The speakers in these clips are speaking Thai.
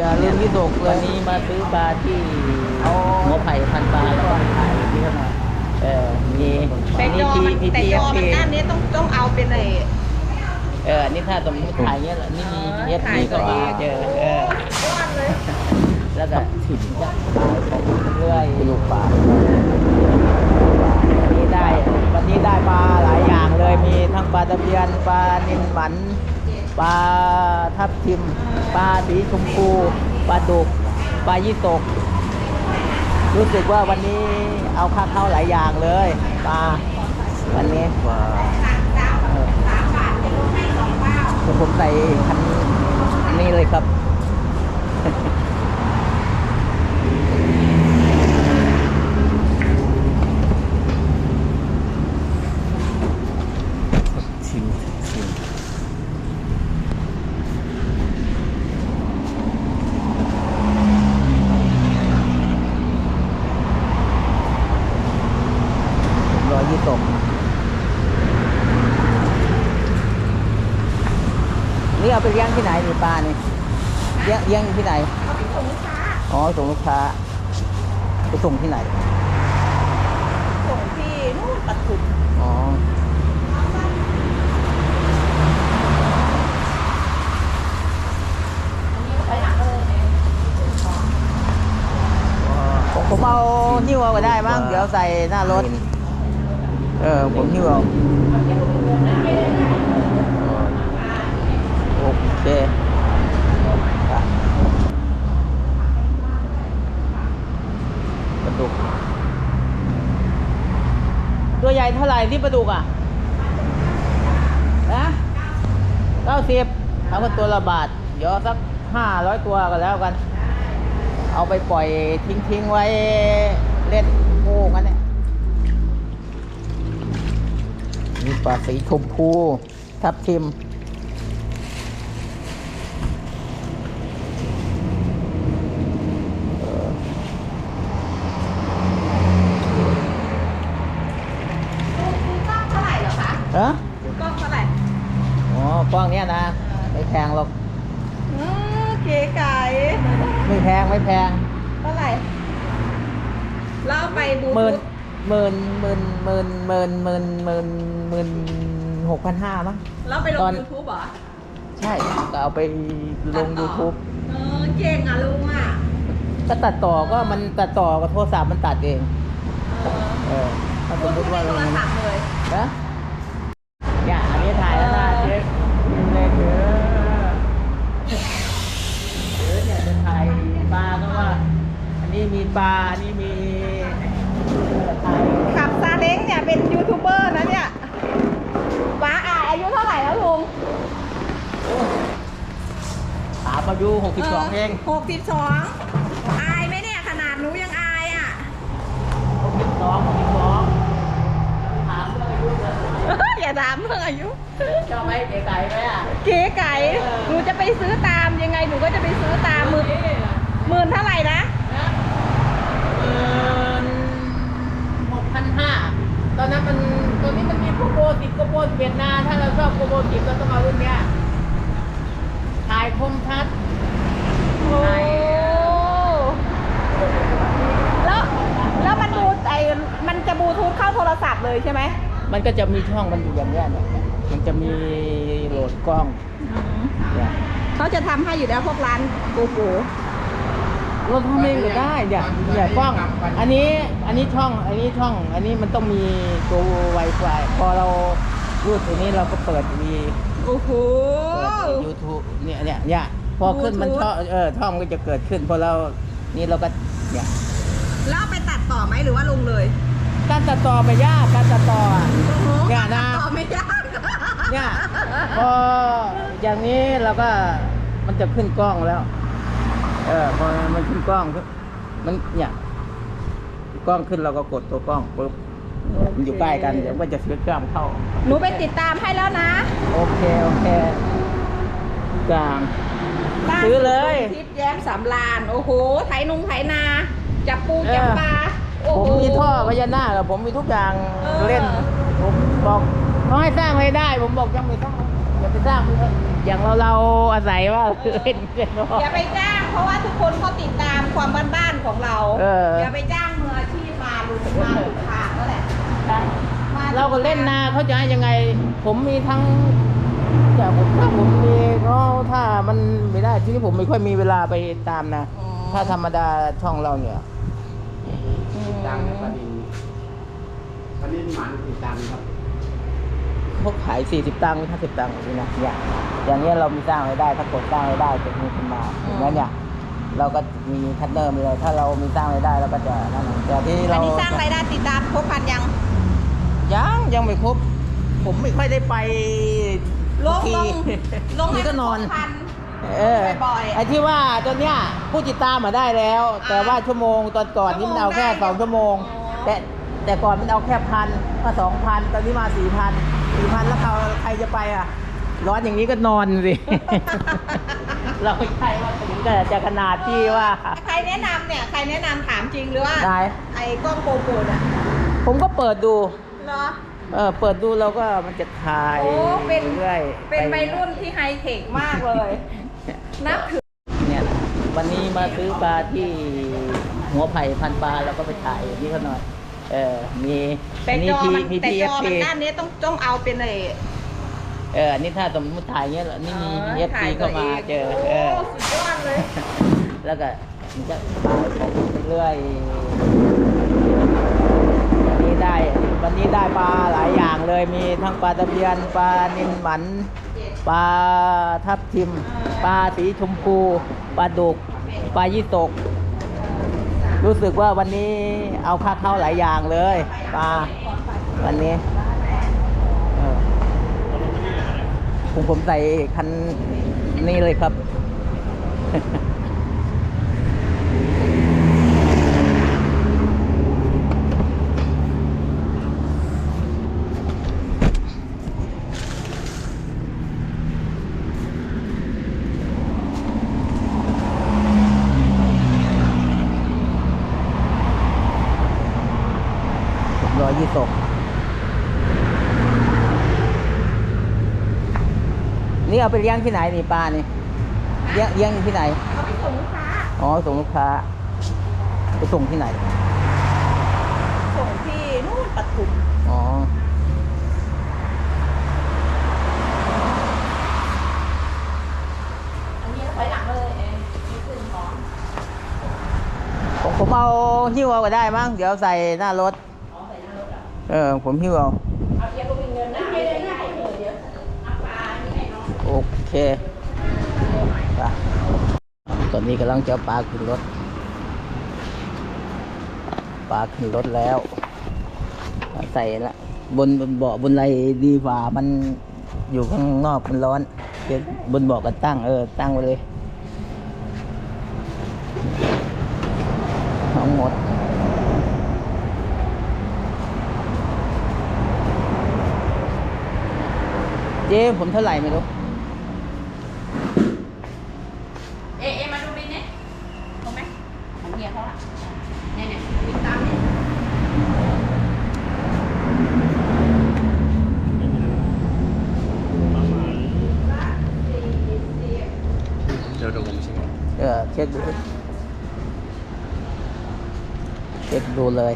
อย่าลืมที่ตกวันนี้มาซื้อปลาที่หัวไผ่พันปลาแล้วก็ไปขายที่ข้างในเออมีแต่อันจนี้อทีมันพีแต่ทีจเออฟมันด้านนี้ต้องต้องเอาเป็นไอ้เอออันนี้ถ้าสมมติถ่ายเนี้ยนี่มีเอฟถ่าซียก็มีตัวเองเจอเออก้อนเลยแล้วก็ถิ่นยักษ์ปลาของเรื่อยลูกปลาวันนี้ได้วันนี้ได้ปลาหลายอย่างเลยมีทั้งปลาตะเพียนปลานินหมัน ปลาทับทิม ปลาสีชมพูปลาดุกปลายี่สกรู้สึกว่าวันนี้เอาค่าเข้าหลายอย่างเลยปลาวันนี้ว่าเดี๋ยวผมใส่คันนี้เลยครับ ชิมชิมรอยยี่ตก นี่เอาไปเลี้ยงที่ไหนนี่ปลานี่เลี้ยงเลี้ยงที่ไหนเอาไปส่งลูกค้าอ๋อส่งลูกค้า ไปส่งที่ไหน ส่งที่นู่นปทุมอ๋อผมผมเอาหิ้วเอาก็ได้มั้งเดี๋ยวใส่หน้ารถ เออ ผมหิ้วเอา โอเคปลาดุก ตัวใหญ่เท่าไหร่ที่ปลาดุกอะนะเก้าสิบเอาก็ตัวละบาท เดี๋ยวสักห้าร้อยตัวก็แล้วกัน เอาไปปล่อยทิ้งทิ้งๆไว้เล่นโง่กันเนี่ยมีปลาสีชมพู ทับทิม ซื้อกล้องเท่าไหร่เหรอคะ เออ ซื้อกล้องเท่าไหร่ อ๋อกล้องเนี้ยนะ ไม่แพงหรอกอือเก๋ไก่ไม่แพงไม่แพงเท่าไหร่เราเอาไปบูหมื่นทูธหมื่นหมื่นหมื่นหมื่นหมื่นหมื่นหมื่นหกพันห้ามั้งเราไปลตงอนยูทูบเหรอใช่ก็เอาไปลง YouTube เออเก่งอะลุงอะก็ตัดต่อก็มันตัดต่อกับโทรศัพท์มันตัดเอง เออเออถ้าสพูมดมติไม่ว่าโทเรารศัพท์เลย นะเนี่ยอันนี้ถ่ายแล้ว มีปลาอันนี้มีถ่ายขับซาเล้งเนี่ยเป็นยูทูบเบอร์นะเนี่ยป้าอายอายุเท่าไหร่แล้วลุงถามอายุหกสิบสองเองหกสิบสองอายไหมเนี่ยขนาดหนูยังอายอะหกสิบสองหกสิบสองถามเรื่องอายุเลยอย่าถามเรื่องอายุชอบไหมเก๋ไก่ไหมอะ เก๋ไก่หนูจะไปซื้อตามยังไงหนูก็จะไปซื้อตามหมื่นหมื่นเท่าไหร่นะหมื่ นหกพันห้าตอนนั้นมันตัวนี้มันมีโกโบติดโกโบเวียดนามถ้าเราชอบโกโบติดเราต้องเอารุ่นเนี้ยถ่ายคมชัดโอ้แล้วแล้วมันดูไอมันจะบลูทูธเข้าโทรศัพท์เลยใช่ไหมมันก็จะมีช่องมันอยู่อย่างเงี้ยเนี่ยมันจะมีโหลดกล้องเนี่ยเขาจะทำให้อยู่แล้วพวกร้านโกโก้เราทำเองก็ได้เนี่ยเนี่ยกล้องอันนี้อันนี้ช่องอันนี้ช่อง อันนี้มันต้องมีตัว Wi-Fi พอเรารูดตัวนี้เราก็เปิดมีโอ้โห เปิดยูทูบเนี่ยเนี่ยเนี่ยพอขึ้นมันช่องเออช่องก็จะเกิดขึ้นพอเรานี่เราก็เนี่ยแล้วเอาไปตัดต่อไหมหรือว่าลงเลยการตัดต่อไปยากการตัดต่ออะโอ้โหเนี่ยนะ ตัดต่อไม่ยากเนี่ยพออย่างนี้เราก็มันจะขึ้นกล้องแล้ว เออพอมันขึ้นกล้องปุ๊บมันเนี่ยกล้องขึ้นเราก็กดตัวกล้องปุ๊บมันอยู่ใกล้กันเดี๋ยวมันจะซื้อเครื่องเข้า หนูไปติดตามให้แล้วนะ โอเคโอเคกลางล่าสุดซื้อเลยทิพย์แย้มสำราน โอ้โห ไถนุงไถนา จับปูเออจับปลาโอ้ผมโหมีท่อพญานาคอะผมมีทุกอย่างเออเล่น ผมบอกเขาให้สร้างให้ได้ ผมบอกยังไม่ต้องอย่าไปสร้าง อย่างเราเราอาศัยว่าเล่นเล่นอย่าไปจ้าง เพราะว่าทุกคนเขาติดตามความบ้านๆของเราเอออย่าไปจ้างมืออาชีพมาลุมาถูกทางนั่นแหละมเราก็เล่นนาเขาจะให้ยังไง ผมมีทั้งแต่ผมถ้าผมมีก็ถ้ามันไม่ได้ที่ผมไม่ค่อยมีเวลาไปตามนะอ๋อถ้าธรรมดาช่องเราเนี่ยอืมดังปลาดินปลาดินหมันติดดังครับ เขาขาย 40 ตังค์50ตังค์นี่นะอย่างอย่างเงี้ยเรามีสร้างรายได้ ถ้ากดสร้างรายได้จะมีขึ้นมาอย่างนั้นเนี่ยเราก็มีพันเนอร์ไปเลยถ้าเรามีสร้างรายได้เราก็จะนั่นน่ะแต่ที่อัเรานนี้สร้างรายได้ติดตามครบพันยังยังยังไม่ครบ ผมไม่ค่อยได้ไปลงทีลงลงให้นี่ก็นอนครบพันเออบ่อยๆไอ้ที่ว่าตอนเนี้ยผู้ติดตามมาได้แล้ว แต่ว่าชั่วโมงตอนก่อนนี่มันเอาแค่สองชั่วโมง แต่แต่ก่อนมันเอาแค่พันก็สองพันตอนนี้มาสี่พัน สี่พันแล้วเขาใครจะไปอะ ร้อนอย่างนี้ก็นอนสิ เราไม่ใช่ว่าถึงก็จะขนาดที่ว่า ใครแนะนำเนี่ย ใครแนะนำถามจริงหรือว่า ได้ ไอ้กล้องโกโปรเนี่ยผมก็เปิดดู เหรอ เออเปิดดูเราก็มันจะถ่ายโอ้ เป็น เรื่อยเป็นวัยรุ่นที่ไฮเทคมากเลย นับถือ เนี่ยแหละวันนี้มาซื้อปลาที่หัวไผ่พันปลาเราก็ไปถ่ายอย่างนี้เขาหน่อย เออมีแต่มีจอทีมันมีแต่ทีจเอฟอมัพีนด้านนี้ต้องต้องเอาเป็นไอ้เอออันนี้ถ้าสมมติถ่ายเงี้ยนี่มีอ๋อเอฟถ่าพียตัเข้าวมาองเจอโอ้เออ สุดยอดเลย แล้วก็มันจะปลาของไปเรื่อยวันนี้ได้ วันนี้ได้ปลาหลายอย่างเลย มีทั้งปลาตะเพียน ปลานินหมัน ปลาทับทิม ปลาสีชมพู ปลาดุก ปลายี่สก รู้สึกว่าวันนี้เอาค่าเข้าหลายอย่างเลยปลาวันนี้ผมผมใส่คันนี้เลยครับ ร้อยยี่สิบ นี่เอาไปเลี้ยงที่ไหนนี่ปลานี่เลี้ยงเลี้ยงที่ไหนเอาไปส่งลูกค้า อ๋อ ส่งลูกค้า ไปส่งที่ไหน ส่งที่นู่นปทุมอ๋อ อันนี้ถอยหลังเลยเองนี่ขึ้นของผมผมเอาหิ้วเอาก็ได้มั้ง เดี๋ยวใส่หน้ารถ อ๋อใส่หน้ารถอะเออ ผมหิ้วเอา เคไปตอนนี้กำลังจะเอาปลาขึ้นรถ ปลาขึ้นรถแล้ว ใส่ละบนบนเบาะบนไรดีกว่ามันอยู่ข้างนอกมันร้อนเดี๋ยวบนเบาะก็ตั้งเออตั้งไว้เลยทั้งหมดเจ๊ผมเท่าไหร่ไม่รู้ เอะเอะมาดูบินเนี่ยตรงไหมของเฮียเขาอะเนี่ยเนี่ยบินตามเนี่ย เดี๋ยวเดี๋ยวผมเช็ค เออเช็คดูสิ เช็คดูเลย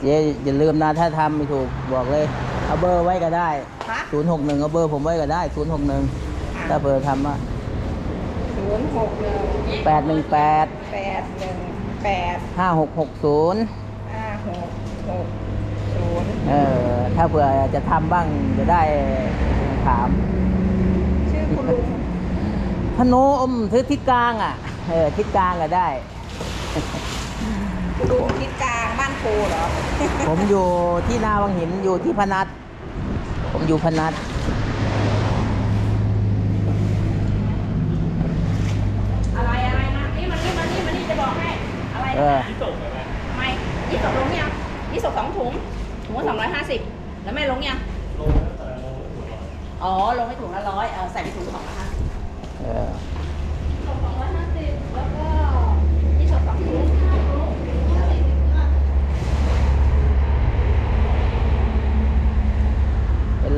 เจ๊อย่าลืมนะถ้าทำไม่ถูกบอกเลย เอาเบอร์ไว้ก็ได้ ฮะศูนย์หกหนึ่งเอาเบอร์ผมไว้ก็ได้ศูนย์หกหนึ่งถ้าเบอร์ทำอะศูนย์หกหนึ่งแปดหนึ่งแปดแปดหนึ่งแปดห้าหกหกศูนย์ห้าหกหกศูนย์เออถ้าเผื่อจะทำบ้างจะได้ถาม ชื่อคุณลุง พโนมซื้อทิศกลางอะ เออทิศกลางก็ได้คุณลุงทิศกลางบ้านโพเหรอ ผมอยู่ที่นาวังหินอยู่ที่พนัสผมอยู่พนัสอะไรอะไรมานี่มันนี่มันนี่มันนี่จะบอกให้อะไรเออทำไมยี่สกลงยังยี่สกสองถุงถุงละสองร้อยห้าสิบแล้วแม่ลงยังอ๋อลงให้ถุงละร้อยเออใส่ไปถุงสองละห้าสิบเออสองร้อยห้า สิบแล้วก็ยี่สกสองถุง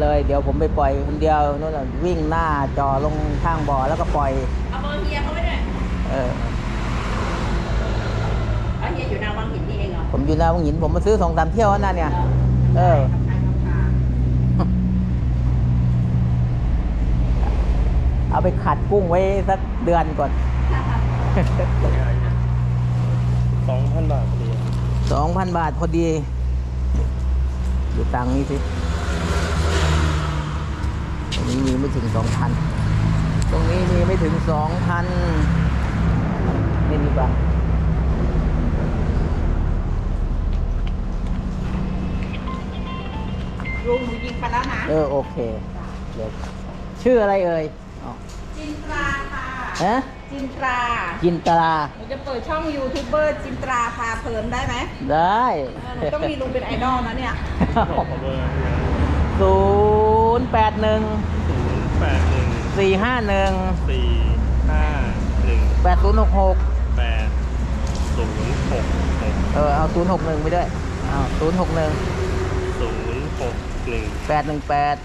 เเดี๋ยวผมไปปล่อยคนเดียวนู่นน่ะวิ่งหน้าจอลงข้างบ่อแล้วก็ปล่อย เอาเบอร์เฮียเขาไว้ด้วยเออเอาเฮียอยู่นาวังหินนี่เองเหรอผมอยู่นาวังหินผมมาซื้อสองสามเที่ยวแล้วนะเนี่ย เออ ทำการทำการ เอาไปขัดกุ้งไว้สักเดือนก่อนสองพันบาทพอดีสองพันบาทพอดี ดูตังค์นี้สิตรงนี้มีไม่ถึงสองพันตรงนี้มีไม่ถึงสองพันนี่ดีกว่าลุงหนูยิงไปแล้วนะ เออ โอเคเดี๋ยวชื่ออะไรเอ่ย อ๋อจินตราค่ะฮะจินตราจินตราหนูจะเปิดช่องยูทูบเบอร์จินตราพาเพลินได้ไหมได้เออหนูต้องมีลุงเป็นไอดอลนะเนี่ยบอกขอเบอร์ศูนย์แปดหนึ่งศูนย์แปดหนึ่งสี่ห้าหนึ่งสี่ห้าหนึ่งแปดศูนย์หกหกแปดศูนย์หกหกเออเอาศูนย์หกหนึ่งไปด้วยเอาศูนย์หกหนึ่งศูนย์หกหนึ่งแปดหนึ่งแปด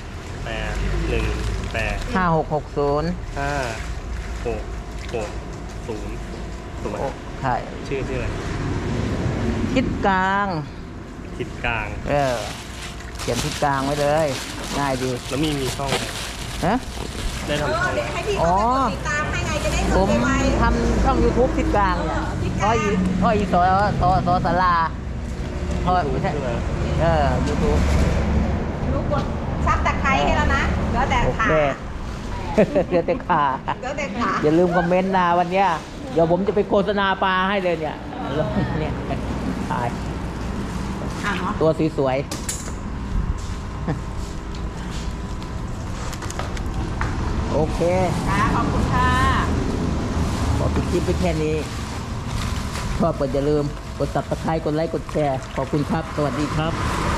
แปดหนึ่ง แปดห้าหกหกศูนย์ห้าหกหกศูนย์ถูกไหมใช่ชื่อชื่ออะไรทิศกลางทิศกลาง เออเขียนทิศกลางไว้เลย ง่ายดีแล้วมีมีช่องไหมฮะได้เอทำอช่องไหมเดี๋ยวให้พี่อ๋เขาอไปกดติดตามให้ไงจะได้ผดูมไวทำช่อง YouTube ทิศกลางเนี่ยเออทิศกพ่อลางอีพ่ออีสอสอสอสาราพ่อไม่ใช่ ชื่ออะไรเออ YouTube ๆหนูกดซับตะไคร้ให้แล้วนะ เหลือแต่โอขาเคเดี๋ยวแต่ขาเหลือแต่ขาอย่าลืมคอมเมนต์นะวันเนี้ยเดี๋ยวผมจะไปโฆษณาปลาให้เลยเนี่ยลงเนี่ยถ่ายอะเนาะตัวสวยๆโอเคค่ะขอบคุณค่ะขอปิดคลิปไปแค่นี้ชอบก็อย่าลืมกด subscribe กดไลค์กดแชร์ขอบคุณครับ สวัสดีครับส